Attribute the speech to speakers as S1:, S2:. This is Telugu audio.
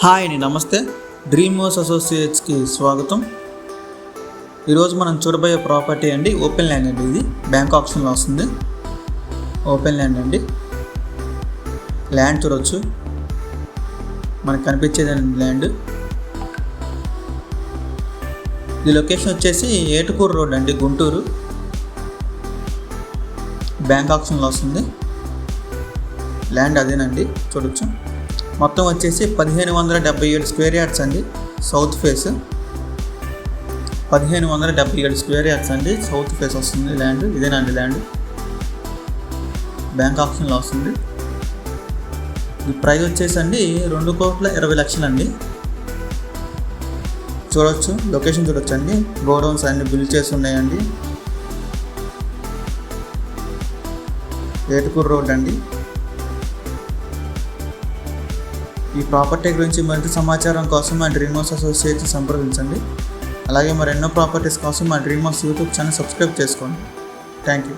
S1: హాయ్ అండి నమస్తే. డ్రీమ్ అసోసియేట్స్కి స్వాగతం. ఈరోజు మనం చూడబోయే ప్రాపర్టీ అండి ఓపెన్ ల్యాండ్ అండి ఇది. బ్యాంక్ ఆప్షన్లో వస్తుంది. ఓపెన్ ల్యాండ్ అండి. ల్యాండ్ చూడవచ్చు మనకు కనిపించేదండి ల్యాండ్. ఈ లొకేషన్ వచ్చేసి ఏటుకూరు రోడ్ అండి గుంటూరు. బ్యాంక్ ఆప్షన్లో వస్తుంది. ల్యాండ్ అదేనండి చూడొచ్చు. మొత్తం వచ్చేసి పదిహేను వందల డెబ్బై ఏడు స్క్వేర్ యార్డ్స్ అండి సౌత్ ఫేస్. పదిహేను వందల డెబ్బై ఏడు స్క్వేర్ యార్డ్స్ అండి. సౌత్ ఫేస్ వస్తుంది ల్యాండ్. ఇదేనండి ల్యాండ్. బ్యాంక్ ఆప్షన్లో వస్తుంది. ఈ ప్రైస్ వచ్చేసి అండి రెండు కోట్ల ఇరవై లక్షలు అండి చూడొచ్చు. లొకేషన్ చూడొచ్చు అండి గోడౌన్స్ అన్ని బిల్డ్ చేసి ఉన్నాయండి. ఏటుకూరు రోడ్ అండి. ఈ ప్రాపర్టీ గురించి మరింత సమాచారం కోసం మా డ్రీమ్ హౌస్ అసోసియేట్స్ సంప్రదించండి. అలాగే మరెన్నో ప్రాపర్టీస్ కోసం మా dream house YouTube channel subscribe చేసుకోండి. Thank you.